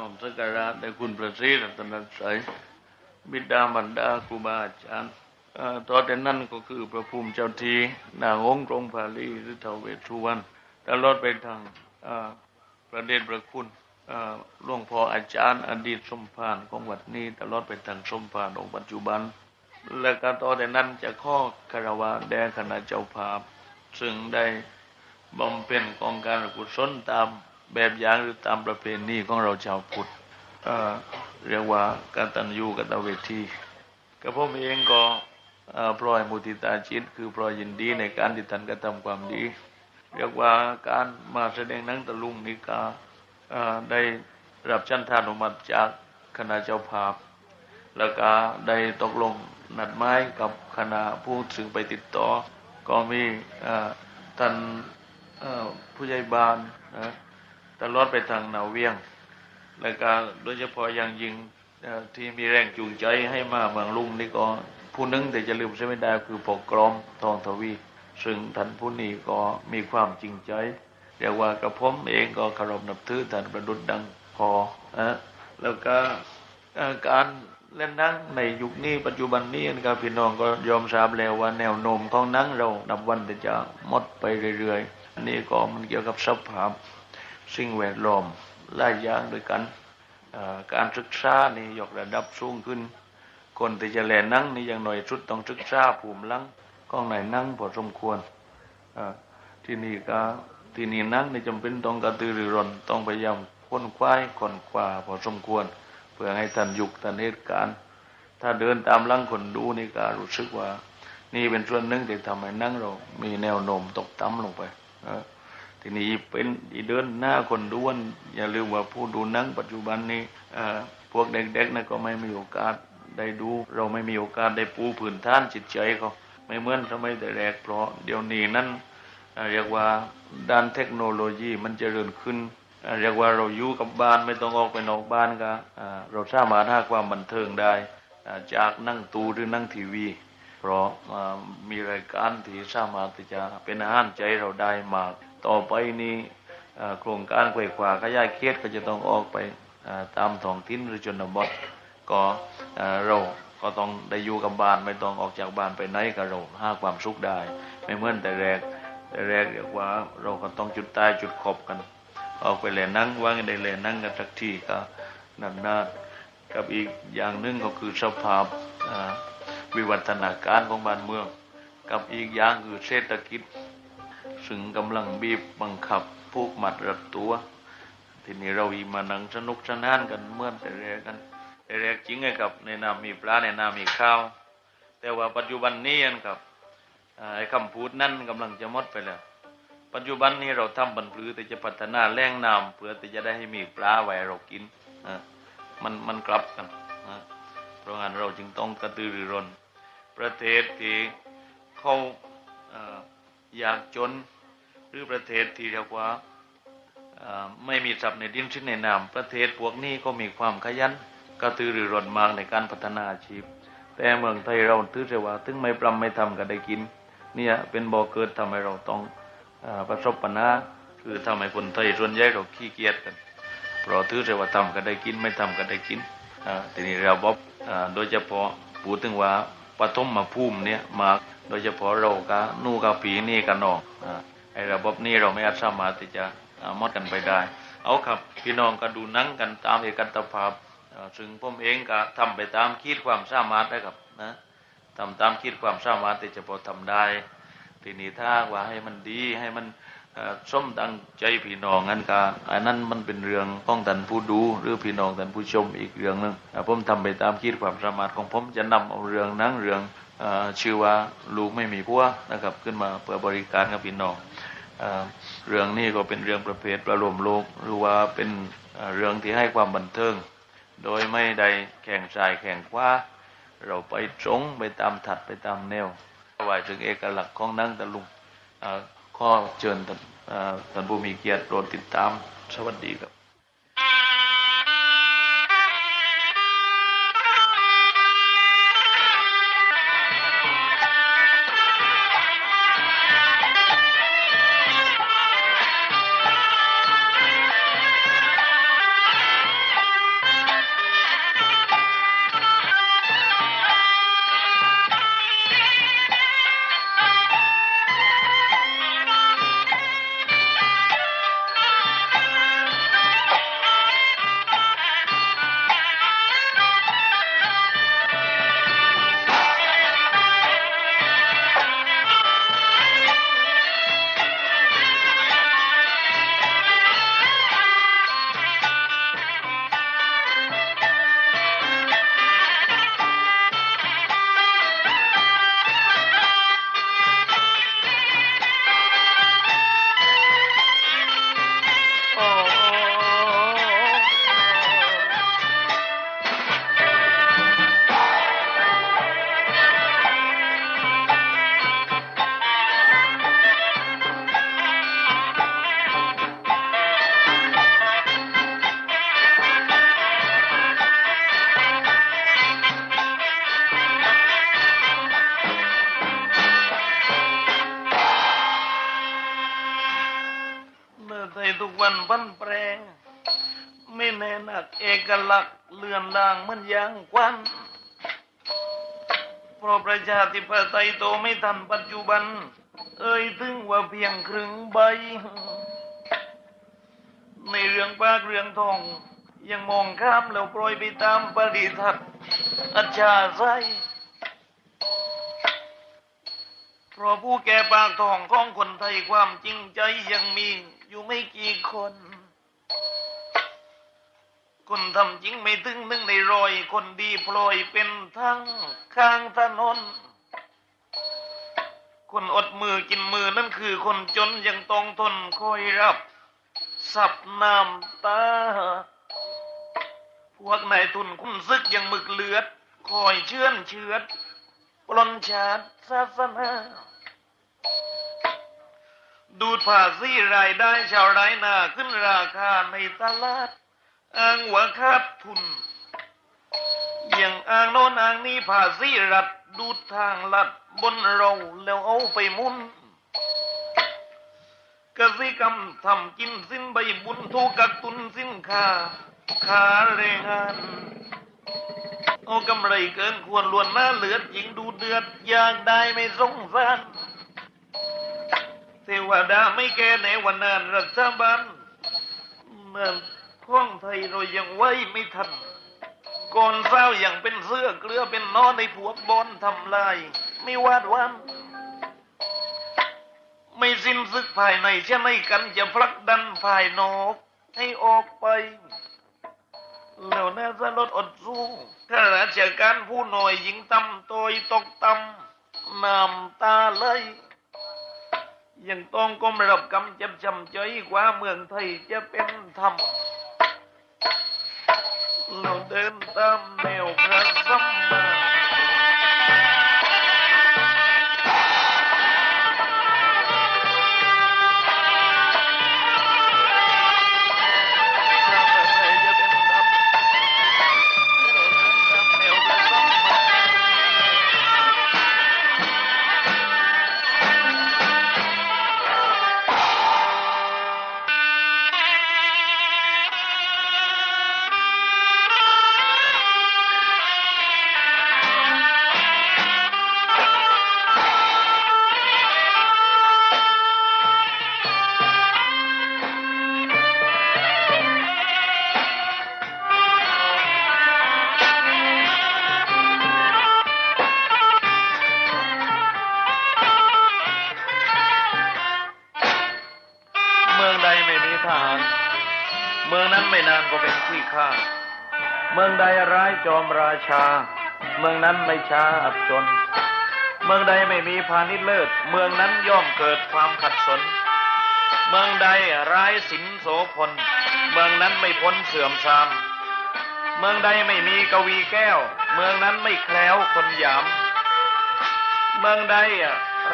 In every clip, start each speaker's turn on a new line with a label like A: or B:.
A: น้อมสักการะแด่คุณพระศรีรัตนตรัยบิดามารดาครูบาอาจารย์ต่อแต่นั้นก็คือพระภูมิเจ้าทีนางองค์กรงพาลีหรือเทวเวสสุวรรณตลอดไปทางประเดชพระคุณหลวงพ่ออาจารย์ อดีตสมภารของวัดนี้ ตลอดไปทางสมภารองค์ปัจจุบัน และก็ต่อแต่นั้นจะข้อคารวะแด่คณะเจ้าภาพ ซึ่งได้บำเพ็ญกองการกุศลตาม แบบอย่างหรือตามประเพณีของเราชาวพุทธเรียกว่าการตัญญูกตเวทีกระผมเองก็พลอยมุติตาจิต คือพลอยยินดีในการที่ท่านกระทำความดี เรียกว่าการมาแสดงนังตะลุงนิกาได้รับชันทานุมัติจากคณะเจ้าภาพ แล้วก็ได้ตกลงนัดหมายกับคณะผู้ซึ่งไปติดต่อ ก็มีท่านผู้ใหญ่บ้านนะ ตลอดไปทางนาเวียง และก็โดยเฉพาะอย่างยิ่งที่มีแรงจูงใจให้มาเมืองลุงนี่ก็ผู้นึงแต่จะลืมใช่ไม่ได้คือปกกรมทองทวี ซึ่งท่านผู้นี้ก็มีความจริงใจเรียกว่ากระผมเองก็คารพนับถือท่านประดุจดังพอนะแล้วก็การเล่นนังในยุคนี้ปัจจุบันนี้นะครับพี่น้องก็ยอมทราบแล้วว่าแนวโน้มของนังเรานับวันแต่จะหมดไปเรื่อยๆอันนี้ก็มันเกี่ยวกับสภาพ สิ่งแวดล้อมหลายอย่างด้วยกันการศึกษานี่ยกระดับสูงขึ้น คนที่จะแล่นั่งนี่อย่างหน่อยสุดต้องศึกษาภูมิลังก้องไหนนั่งพอสมควรที่นี่ก็ที่นี่นั่งนี่จำเป็นต้องกระตือรือร้นต้องพยายามค้นคว้าค้นคว้าพอสมควร เพื่อให้ทันยุคทันเหตุการณ์ ถ้าเดินตามลังคนดูนี่ก็รู้สึกว่า นี่เป็นส่วนหนึ่งที่ทำให้นั่งเรา มีแนวโน้มตกต่ำลงไปเอ่อ ทีนี้เป็นอีเดินหน้าคนด้วน อย่าลืมว่าผู้ดูหนังปัจจุบันนี้พวกเด็กๆนะก็ไม่มีโอกาสได้ดู เราไม่มีโอกาสได้ปูพื้นฐานจิตใจเขาไม่เหมือนสมัยแต่แรกเพราะเดี๋ยวนี้นั้นเรียกว่าด้านเทคโนโลยีมันเจริญขึ้น เรียกว่าเราอยู่กับบ้านไม่ต้องออกไปนอกบ้านก็เราสามารถหาความบันเทิงได้จากนั่งตูหรือนั่งทีวี เพราะมีรายการที่สามารถที่จะเป็นอาหารใจเราได้มาก ต่อไปนี้โครงการไขว่ขวาขยายเขตก็จะต้องออกไปตามท้องถิ่นหรือชนบทก็อ่าเราก็ต้องได้อยู่กับบ้านไม่ต้องออกจากบ้านไปไหนก็เราหาความสุขได้ ไม่เหมือนแต่แรกแต่แรกเรียกว่าเราก็ต้องจุดตายจุดขอบกัน ออกไปเล่นนั่งว่างได้เล่นนั่งกันสักทีก็นานๆกับอีกอย่างหนึ่งก็คือสภาพวิวัฒนาการของบ้านเมือง กับอีกอย่างคือเศรษฐกิจ ซึ่งกำลังบีบบังคับผูกมัดรัดตัว ทีนี้เราอีมานังสนุกสนานกันเมื่อนแต่แรกกันแต่แรกจริงไงครับ ในน้ำมีปลาในน้ำมีข้าว แต่ว่าปัจจุบันนี้นะครับไอ้คำพูดนั่นกำลังจะหมดไปแล้วปัจจุบันนี้เราทำบรรพลือแต่จะพัฒนาแหล่งน้ำเพื่อที่จะได้ให้มีปลาไว้เรากินมันมันกลับกันเพราะงั้นเราจึงต้องกระตือรือร้นประเทศที่เขาออยากจน หรือประเทศที่เรียกว่าไม่มีทรัพย์ในดินชิ้นในน้ำประเทศพวกนี้ก็มีความขยันกระตือรือร้นมากในการพัฒนาอาชีพ แต่เมืองไทยเราถือเสีว่าถึงไม่ปรำไม่ทำก็ได้กิน เนี่ยเป็นบ่อเกิดทำให้เราต้องอประสบปัญหาคือทำให้คนไทยส่วนใหญ่เราขี้เกียจกันเพราะถือเสีว่าทำก็ได้กินไม่ทำก็ได้กินทีนี้เราบอกอ่าโดยเฉพาะพูดถึงว่าปฐมมาภูมิเนี่ยมาโดยเฉพาะเรากะนู่กับผีนี่กันอกอ ไอ้ระบบนี้เราไม่อาจสามารถที่จะอ่ามดกันไปได้ เอาครับพี่น้องก็ดูนั่งกันตามเอกตภาพาซึ่งผมเองก็ทำไปตามคิดความสามารถได้ครับนะทำตามคิดความสามารถที่จะพอทำได้ ทีนี้ถ้าว่าให้มันดีให้มันเอ่อสมตั้งใจพี่น้องงั้นก็อันนั้นมันเป็นเรื่องของท่านผู้ดูหรือพี่น้องท่านผู้ชมอีกเรื่องหนึงอ่าผมทำไปตามคิดความสามารถของผมจะนำเอาเรื่องนั้นเรื่อง ชื่อว่าลูกไม่มีผัวนะครับ ขึ้นมาเพื่อบริการกับพี่น้องเรื่องนี้ก็เป็นเรื่องประเภทประโลมโลกหรือว่าเป็นเรื่องที่ให้ความบันเทิง โดยไม่ได้แข่งสายแข่งขว้าเราไปตรงไปตามถัดไปตามแนวว่าถึงเอกลักษณ์ของนั่งตะลุงข้อเชิญท่านผู้มีเกียรติโปรดติดตามสวัสดีครับ
B: ลื่อนลางมันยางควันเพราะประชาธิปไตยโตไม่ทันปัจจุบัน เอ่ยถึงว่าเพียงครึ่งใบ ในเรื่องปากเรื่องทอง ยังมองข้ามแล้วปล่อยไปตามปริทัศน์อัจฉาไซเพราะผู้แก่ปากทองของคนไทยความจริงใจยังมีอยู่ไม่กี่คน คนทำจริงไม่ถึงหนึ่งในรอย คนดีพลอยเป็นทั้งข้างถนน คนอดมือกินมือนั่นคือคนจนยังต้องทนคอยรับ สับน้ำตา พวกนายทุนคุ้นซึกยังหมึกเลือด คอยเชื่อนเชือดปลนชาติศาสนาดูดภาษีรายได้ชาวไรนาขึ้นราคาในตลาด อ้างว่าขาดทุนอย่างอ้างโน้นอ้างนี้ภาษีรัฐดูทางลัดบนเราแล้วเอาไปมุนกสิกรรมทำกินสิ้นใบบุญถูกกักตุนสิ้นค้าขาแรงงานเอากำไรเกินควรล้วนหน้าเหลือดยิงดูเดือดอยากได้ไม่สงสารเทวดาไม่แก่ในวันนานรัฐบาลเมื่อ พ้องไทยเรายังไว้ไม่ทันก่อนเศร้าอย่างเป็นเสื้อเกลือเป็นนอนในพวบอลทำลาย ไม่วาดวัน ไม่สิ้นซึกภายในเช่นไม่กันจะผลักดันภายนอก ให้ออกไปแล้วน่าจะลดอดสู้ข้าราชการผู้หน่อยหญิงตำโตยตกตำน้ำตาไหลยังต้องก้มรับกำจับจำใจกว่าเมืองไทยจะเป็นธรรม เราเดินต ก็เป็นที่ข้าเมืองใดร้ายจอมราชา เมืองนั้นไม่ช้าอับจน เมืองใดไม่มีพาณิชย์เลิศ เมืองนั้นย่อมเกิดความขัดสน เมืองใดร้ายสินโสพล เมืองนั้นไม่พ้นเสื่อมทราม เมืองใดไม่มีกวีแก้ว เมืองนั้นไม่แคล้วคนหยาม เมืองใด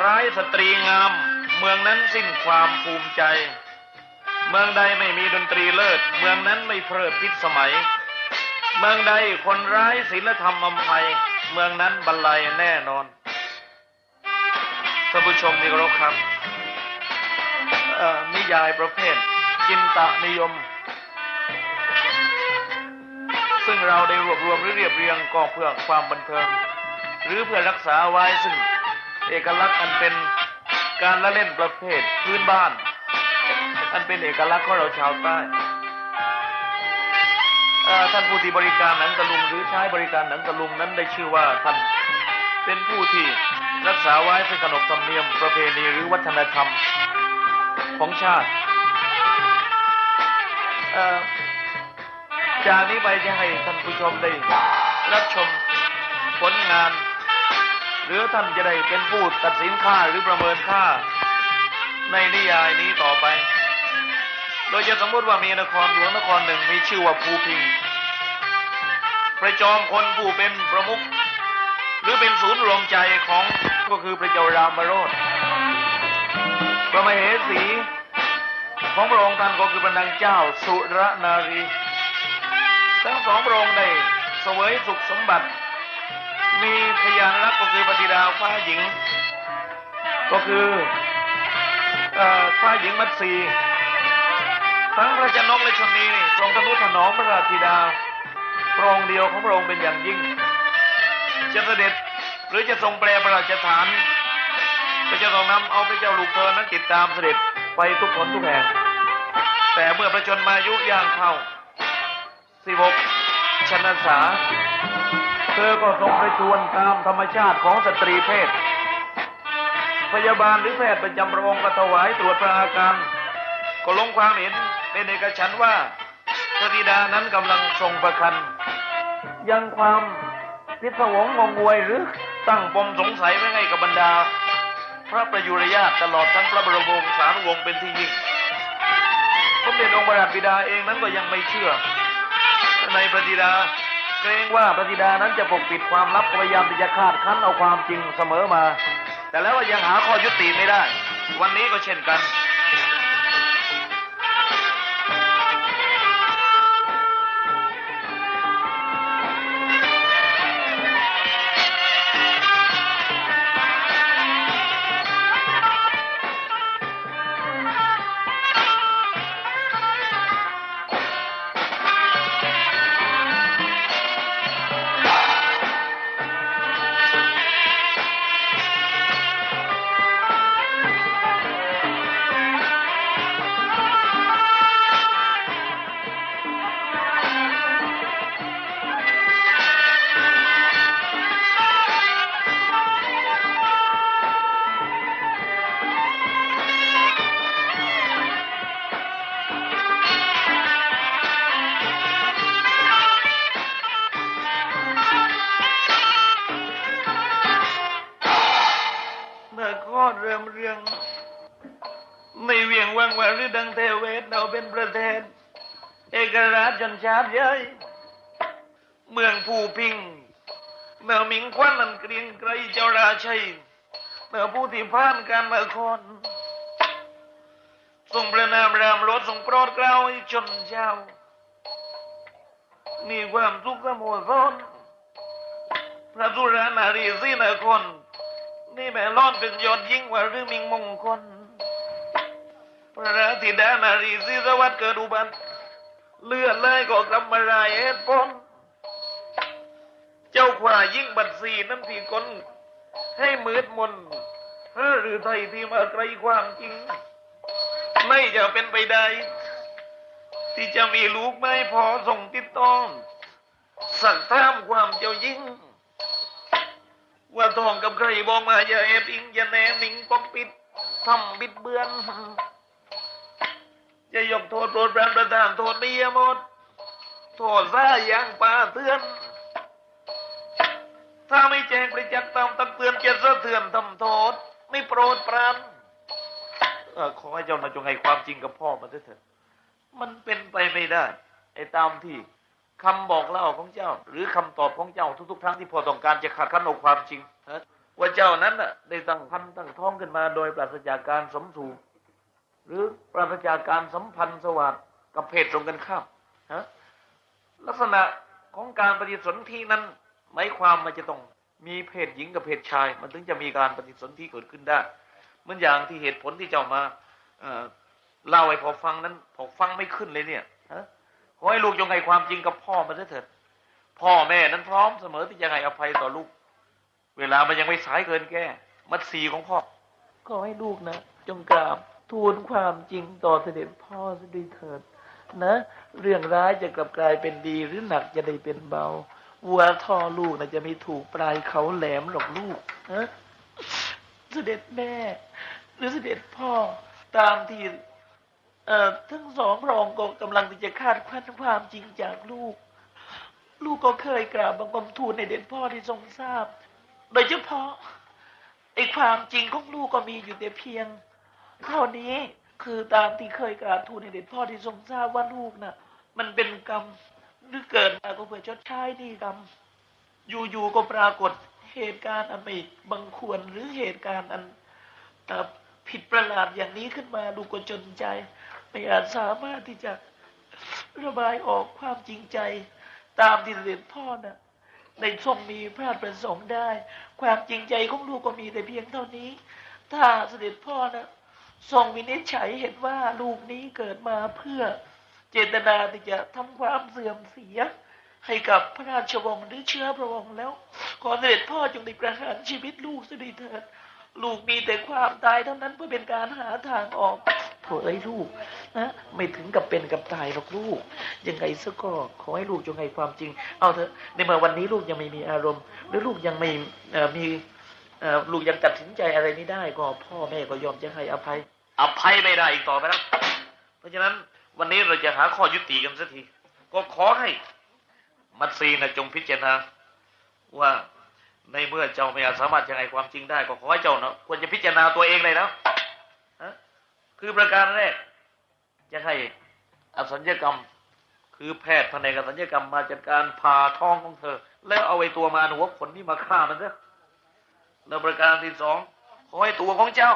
B: ร้ายสตรีงาม เมืองนั้นสิ้นความภูมิใจ เมืองใดไม่มีดนตรีเลิศ เมืองนั้นไม่เพลิดพิษสมัย เมืองใดคนร้ายศีลธรรมอำไพยเมืองนั้นบรรลัยแน่นอนท่านผู้ชมที่เคารพครับนิยายประเภทจินตนิยม ซึ่งเราได้รวบรวมหรือเรียบเรียงก็เพื่อความบันเทิง หรือเพื่อรักษาไว้ซึ่ง เอกลักษณ์อันเป็นการละเล่นประเภทพื้นบ้าน อันเป็นเอกลักษณ์ของเราชาวใต้ท่านผู้ที่บริการหนังตะลุงหรือใช้บริการหนังตะลุงนั้นได้ชื่อว่าท่านเป็นผู้ที่รักษาไว้ซึ่งขนบธรรมเนียมประเพณีหรือวัฒนธรรมของชาติจากนี้ไปจะให้ท่านผู้ชมได้รับชมผลงาน หรือท่านจะได้เป็นผู้ตัดสินค่าหรือประเมินค่า ในนิยายนี้ต่อไป โดยจะสมมติว่ามีนครหลวงนครหนึ่งมีชื่อว่าภูพิงพระจอมคนผู้เป็นประมุขหรือเป็นศูนย์รวมใจของก็คือพระเจ้ารามโรธพระมเหสีของพระองค์ท่านก็คือพระนางเจ้าสุรนารี ทั้งสองพระองค์ได้เสวยสุขสมบัติ มีพยานรักก็คือปฏิดาฟ้าหญิง ก็คือ เอ่อฟ้าหญิงมัตสีทั้งพระเจ้านกและชนีนี่ทรงทนุถนอมพระราชธิดาพระองค์เดียวของพระองค์เป็นอย่างยิ่ง จะเสด็จหรือจะทรงแปลพระราชฐานก็จะต้องนำเอาพระเจ้าลูกเธอนั้นติดตามเสด็จไปทุกคนทุกแห่ง แต่เมื่อพระชนมายุย่างเข้าสิบกชนสา เธอก็ทรงประชวรตามธรรมชาติของสตรีเพศ พยาบาลหรือแพทย์ประจำพระองค์ก็ถวายตรวจพระอาการ ก็ลงความเห็นในเอกฉันว่าพระธิดานั้นกำลังทรงประคันยังความพิศวงงงวยหรือตั้งปมสงสัยไว้ให้กับบรรดา พระประยุรญาตตลอดทั้งพระบรมวงศานุวงศ์เป็นที่ยิ่งสมเด็จองค์พระบิดาเองนั้นก็ยังไม่เชื่อ ในพระธิดาเกรงว่าพระธิดานั้นจะปกปิดความลับพยายามที่จะคาดคั้นเอาความจริงเสมอมา แต่แล้วก็ยังหาข้อยุติไม่ได้ วันนี้ก็เช่นกัน ชจนชาติเย้ยเมืองผู้พิง เมื่อมิงควันนันเกรียงไกรเจ้าราชัยเมื่อผู้ที่ผ่านการมาคอนทรงประนามรามรถทรงโปรดเกล้าให้ชนเจ้ามีความสุขสมสรพระสุรานารีสีนครนี่แม่รอดเป็นยอดยิ่งกว่าเรื่องมิงมงคลพระราธิดานารีศรีสวัสดิ์เกิดอุบัติ เลือดเลยก็กำมารายเหตุผลเจ้าขวายิ่งบัดสีนั้นทีคนให้มืดมนหรือไทยที่มาไกลความจริง ไม่จะเป็นไปได้ ที่จะมีลูกไม่พอส่งติดต้องสักท่ามความเจ้ายิ่ง ว่าทองกับใครบอกมาอย่าแอบอิงอย่าแนนิงปกปิดทำบิดเบือน จะยกโทษโปรดปรานประทานโทษเมียหมด โทษซาอย่างป่าเตือน ถ้าไม่แจ้งประจักษ์ตามตักเตือนจะสะเทือนทำโทษ ไม่โปรดปรานเออขอให้เจ้ามาจงให้ความจริงกับพ่อมาเถิดมันเป็นไปไม่ได้ ไอ้ตามที่คำบอกเล่าของเจ้า หรือคำตอบของเจ้าทุกๆครั้งที่พ่อต้องการจะขัดขันเอาความจริงว่าเจ้านั้นน่ะได้ตั้งพันตั้งท้องขึ้นมาโดยปราศจากการสมถูก หรือปราศจากการสัมพันธ์สวัสดกับเพศตรงกันข้ามฮะลักษณะของการปฏิสนธินั้นหมายความมันจะต้องมีเพศหญิงกับเพศชาย มันถึงจะมีการปฏิสนธิเกิดขึ้นได้เหมือนอย่างที่เหตุผลที่เจ้ามาเล่าให้พอฟังนั้นพอฟังไม่ขึ้นเลยเนี่ยฮะขอให้ลูกจงให้ความจริงกับพ่อมาเถิดพ่อแม่นั้นพร้อมเสมอที่จะให้อภัยต่อลูก เวลามันยังไม่สายเกินแก้ มัดสีของพ่อขอให้ลูกนะ จงกราบ ทูลความจริงต่อเสด็จพ่อสดีเถิด นะ เรื่องร้ายจะกลับกลายเป็นดีหรือหนักจะได้เป็นเบา วัวท่อลูกนะจะไม่ถูกปลายเขาแหลมหรอกลูกนะเสด็จแม่ หรือเสด็จพ่อตามที่เอ่อทั้งสองพระองค์ก็กำลังที่จะคาดคั้นความจริงจากลูก ลูกก็เคยกราบบังคมทูลในเด็จพ่อที่ทรงทราบ โดยเฉพาะไอ้ความจริงของลูกก็มีอยู่แต่เพียง เท่านี้คือตามที่เคยกราบทูลในเด็จพ่อที่ทรงทราบว่าลูกน่ะ มันเป็นกรรมหรือเกิดมาก็เพื่อชดใช้หนี่กรรม อยู่ๆก็ปรากฏเหตุการณ์อันไม่บังควรหรือเหตุการณ์อันผิดประหลาดอย่างนี้ขึ้นมาลูกก็จนใจ ไม่อาจสามารถที่จะระบายออกความจริงใจ ตามที่เสด็จพ่อน่ะได้ทรงมีพระประสงค์ได้ ความจริงใจของลูกก็มีแต่เพียงเท่านี้ ถ้าเสด็จพ่อนะ ทรงวินิจฉัยเห็นว่าลูกนี้เกิดมาเพื่อเจตนาที่จะทำความเสื่อมเสีย ให้กับพระราชวงศ์หรือเชื้อพระวงศ์แล้ว ขอเสด็จพ่อจงได้ประหารชีวิตลูกสด็จเถิดลูกมีแต่ความตายเท่านั้นเพื่อเป็นการหาทางออกโถเอ้ลูกนะไม่ถึงกับเป็นกับตายหรอกลูก ยังไงซะก็ขอให้ลูกจงให้ความจริง เอาเถอะในเมื่อวันนี้ลูกยังไม่มีอารมณ์ หรือลูกยังไม่มี ลูกยังตัดสินใจอะไรไม่ได้ ก็พ่อแม่ก็ยอมจะให้อภัย
C: อภัยไม่ได้อีกต่อไปแล้วเพราะฉะนั้นวันนี้เราจะหาข้อยุติกันสักที ก็ขอให้มัตซีนะจงพิจารณาว่าในเมื่อเจ้าไม่อาจสามารถจะให้ความจริงได้ ก็ขอให้เจ้านะควรจะพิจารณาตัวเองเลยนะคือประการแรกจะให้อสัญญกรรม คือแพทย์แผนกอสัญญกรรมมาจัดการผ่าท้องของเธอ แล้วเอาไอ้ตัวมาหัวขนนี่มาฆ่ามันซะ แล้วประการที่สองขอให้ตัวของเจ้า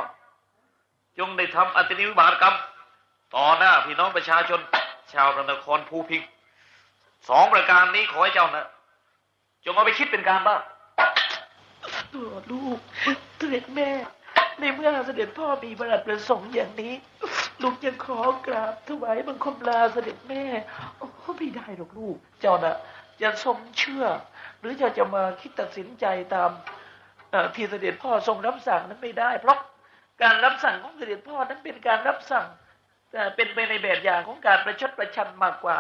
C: จงได้ทำอัตินิวิบาตกรรม ต่อหน้าพี่น้องประชาชน ชาวพระนครภูพิงสองประการนี้ขอให้เจ้านะจงเอาไปคิดเป็นการบ้าง
B: ตัวลูกเสด็จแม่ ในเมื่อเสด็จพ่อมีประหลัดประสงค์อย่างนี้ ลูกยังขอกราบถวายบังคมลาเสด็จแม่ โอ้ไม่ได้หรอกลูก เจ้าน่ะจะสมเชื่อ หรือเจ้าจะมาคิดตัดสินใจตาม ที่เสด็จพ่อทรงรับสั่งนั้นไม่ได้ เพราะการรับสั่งของเสด็จพ่อนั้นเป็นการรับสั่งแต่เป็นไปในแบบอย่างของการประชดประชันมากกว่า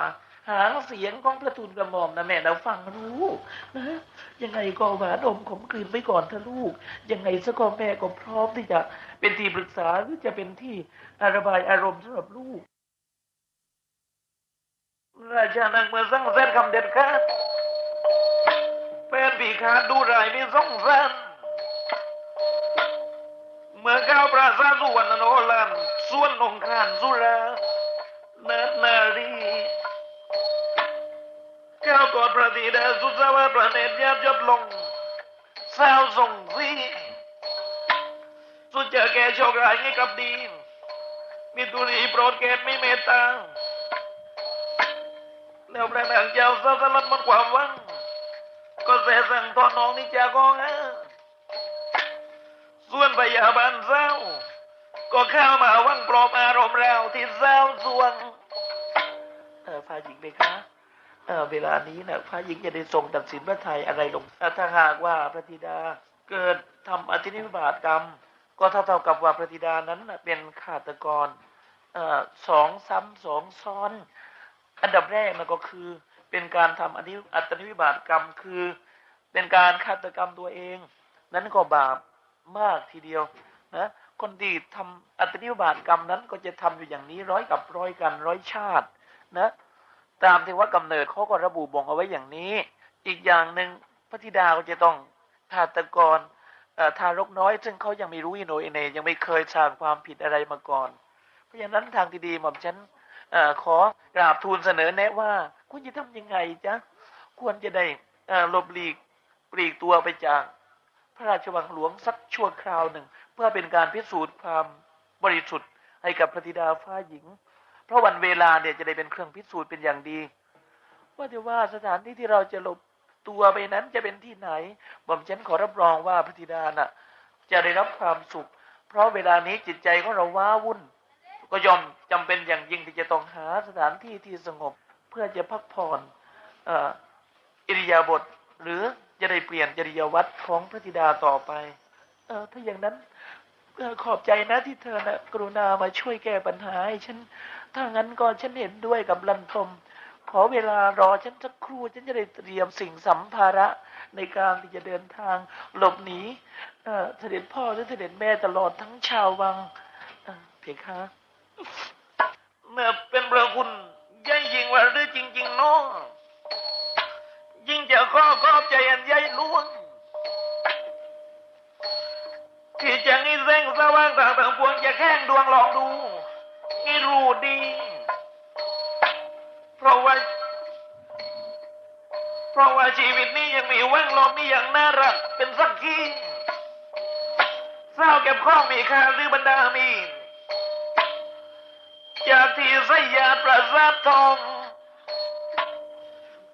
B: หาเสียงของพระทูลกระหม่อมนะแม่เราฟังรู้นะยังไงก็หวานอมขมกลืนไปก่อนเถอะลูก ยังไงซะก็แม่ก็พร้อมที่จะเป็นที่ปรึกษาหรือจะเป็นที่ระบายอารมณ์สำหรับลูก
C: ราชานังเมื่อสั่งเสร็จคำเด็ดขาดแฟนผีขาดดูรายไม่ส่งแฟน เมื่อก้าปราศาสุวรรณโนลันส่วนองคานสุราเนิดนารีก้ากอดพระธิดาสุสาวาประเนตรยาบยศลงสาวส่งสีสุดเจอแกโชคร้ายให้กับดี มีตุรีโปรดเกไม่เมตตาแล้วพระนางเจ้าสาสลัดหมันความหวังก็เสสังทอนน้องนิจากองฮะ ส่วนพยาบาลเศร้า ก็เข้ามาวังปลอบอารมณ์เราที่เศร้าสวง
B: เออฝ่ายหญิงไหมคะเออเวลานี้นะฝ่ายหญิงจะได้ทรงตัดสินพระไทยอะไรลงอ่อถ้าหากว่าพระธิดาเกิดทำอธินิบาตกรรม ก็เท่าเท่ากับว่าพระธิดานั้นเป็นฆาตกรออสองซ้ำสองซ้อน อันดับแรกนะก็คือเป็นการทำอันนี้อัตนิวิบาตกรรมคือ เป็นการฆาตกรรมตัวเอง นั้นก็บาป มากทีเดียวนะคนที่ทำอัตนิวบาตกรรมนั้นก็จะทำอยู่อย่างนี้ร้อยกับร้อยกันร้อยชาตินะตามที่ว่ากำเนิดเขาก็ระบุบ่งเอาไว้อย่างนี้ อีกอย่างหนึ่งพระธิดาก็จะต้องฆาตกรทารกน้อย ซึ่งเขายังไม่รู้อิโหนอิเนยังไม่เคยสร้างความผิดอะไรมาก่อน เพราะฉะนั้นทางที่ดีหม่อมฉันอขอกราบทูลเสนอแนะว่า คุณจะทำยังไงจ๊ะควรจะได้หลบหลีกปลีกตัวไปจาก ระราชวังหลวงสักชั่วคราวหนึ่ง เพื่อเป็นการพิสูจน์ความบริสุทธิ์ให้กับพระธิดาฟ้าหญิง เพราะวันเวลาเนี่ยจะได้เป็นเครื่องพิสูจน์เป็นอย่างดี ว่าแต่ว่าสถานที่ที่เราจะหลบตัวไปนั้นจะเป็นที่ไหนผมฉันขอรับรองว่าพระธิดาน่ะ จะได้รับความสุข เพราะเวลานี้จิตใจของเราว้าวุ่น ก็ยอมจำเป็นอย่างยิ่งที่จะต้องหาสถานที่ที่สงบ เพื่อจะพักผ่อนออิริยาบถหรือ จะได้เปลี่ยนจริยวัตรของพระธิดาต่อไป เออถ้าอย่างนั้นขอบใจนะที่เธอนะกรุณามาช่วยแก้ปัญหาให้ฉัน ถ้างั้นก็ฉันเห็นด้วยกับลันทม ขอเวลารอฉันสักครู่ฉันจะได้เตรียมสิ่งสัมภาระในการที่จะเดินทางหลบหนีเอ่อเสด็จพ่อและเสด็จแม่ตลอดทั้งชาววังเอ่อเพคะ
C: เมื่อเป็นพระคุณย่ยิ่งว่าหรือจริง ๆ เนาะ ยิ่งจะข้อขอบใจอันใหญ่หลวงที่จะงี้แสงสว่างต่างต่างพวงจะแข้งดวงลองดูนี่รู้ดี เพราะว่า เพราะว่าชีวิตนี้ยังมีแว่งลมนี่อย่างน่ารักเป็นสักขีเศร้าเก็บข้อมีค่าหรือบรรดามีจากที่สยาประสาททอง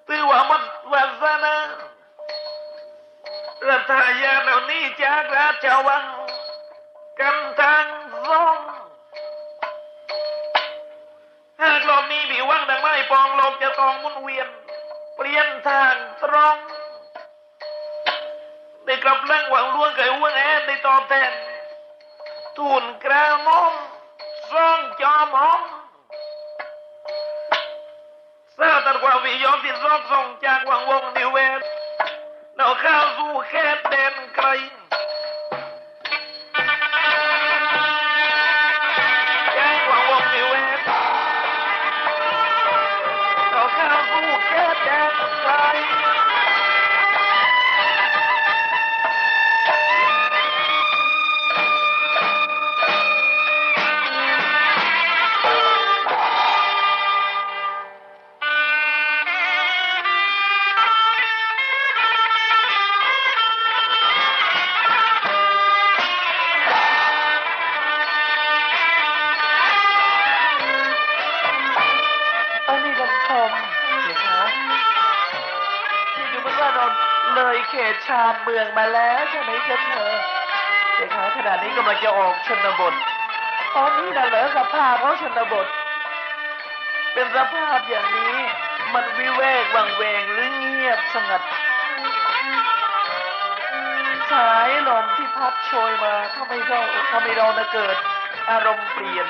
C: ตือว่ามัน ว่าสนารัฐายาเหล่านี้จากราชวังกำทางทอง
B: หากโลกนี้ผิวว่งดังไม่ปองลกจะต้องมุนเวียน เปลี่ยนทางตรงได้กลับร่างหวังล้วงไก่อ้วนแอนได้ตอบแทนทูลกระมอมซ่องจอมอม เศร้าตัดความวิยอมที่ซอกส่งจากวังวงนิเวศเราข้าวสู่แค่เด่นใค
D: ร เมืองมาแล้วใช่ไหมเจ้าเธอเด็กคะขณะนี้กำลังจะออกชนบท ตอนนี้นะเหรอสภาพของชนบท เป็นสภาพอย่างนี้ มันวิเวกวังเวงหรือเงียบสงัด สายลมที่พัดโชยมาทำให้เราทำให้เรานะเกิด อารมณ์เปลี่ยน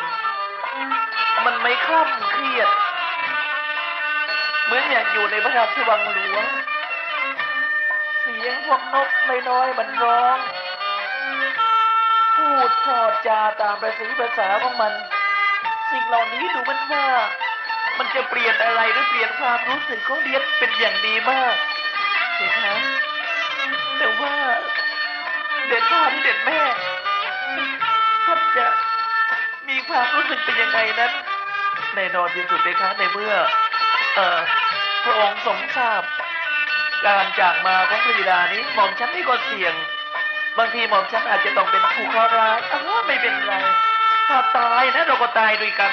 D: มันไม่คล่ำเครียด เหมือนอย่างอยู่ในพระราชวังหลวง สียงพวกนกน้อยๆมันร้อง พูดพอดจาตามประสีภาษาของมัน สิ่งเหล่านี้ดูมันว่า มันจะเปลี่ยนอะไรหรือเปลี่ยนความรู้สึกของเลียนเป็นอย่างดีมากเห็นไหมแต่ว่าเด็ดพ่อที่เด็ดแม่ท่านจะมีความรู้สึกเป็นยังไงนั้นแน่นอนที่สุดเลยครับในเมื่อ เอ่อพระองค์ทรงทราบ การจากมาของพระบิดานี้หม่อมฉันไม่ก็เสี่ยง บางทีหม่อมฉันอาจจะต้องเป็นผู้เคราะห์ร้ายอ้าวไม่เป็นไร ถ้าตายนะเราก็ตายด้วยกัน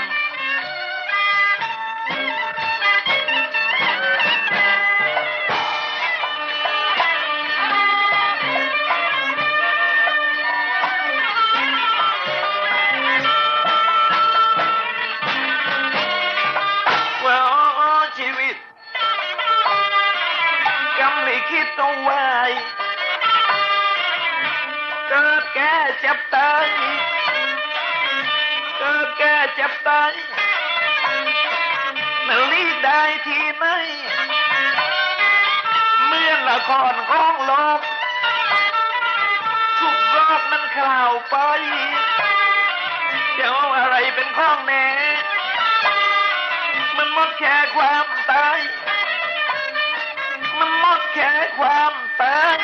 B: ต้องไว้เกิดแก่เจ็บตายเกิดแก่เจ็บตายมันลีกได้ที่ไหนเมื่อละครของโลกทุกรอบมันคลาวไปจะเอาอะไรเป็นข้องแน่มันหมดแค่ความตาย แค่ความตาย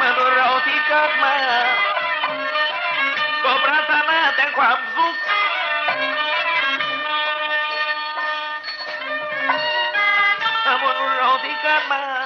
B: มนุษย์เราที่เกิดมา ก็ปรารถนาแต่ความสุขมนุษย์เราที่เกิดมา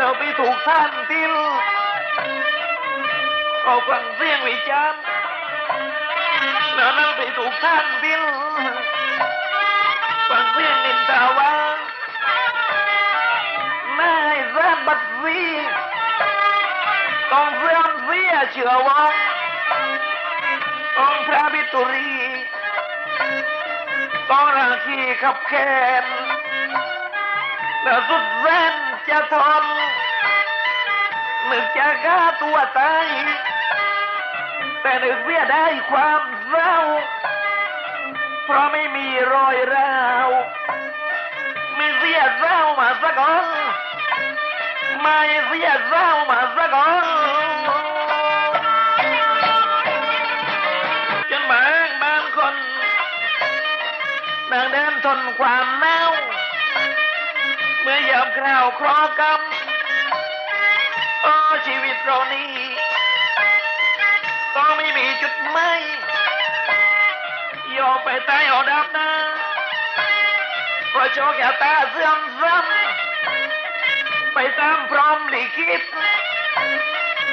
B: เหมือนจันทร์มัดสีกำมีมากมายของไม่มีผัวก็ว่านดีฟังเราไปถูกท่านติลก็ฟังเสียงวิจารณ์แล้วนั่งไปถูกท่านติลฟังเสียงนินทาว่านายแซนบัดซีต้องเสื่อมเสียเชื่อว่าต้องพระบิตุรีต้องราคีขับแค้นแล้วสุดแสนจะทน นึกจะฆ่าตัวตายแต่นึกเสียได้ความเศร้า เพราะไม่มีรอยร้าวไม่เสียเศร้ามาสักคนไม่เสียเศร้ามาสักคนจนบางบางคนนางเดินทนความหนาเมื่อมื่อยามคราวครอกรรม ชีวิตเรานี้องไม่มีจุดหมายยอมไปตายเอาดับนะเพราะโชคแชะตาเสื่อมซ้ำไปตามพร้อมลิขิต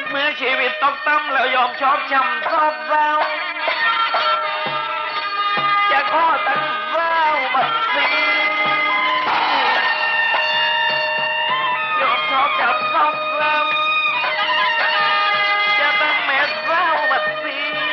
B: เมื่อชีวิตตกต่ำแล้วยอมชอบช้ำชอบเศร้าจะขอตั้งเศร้าบัดนี้ยอมชอบช้ำชอบ है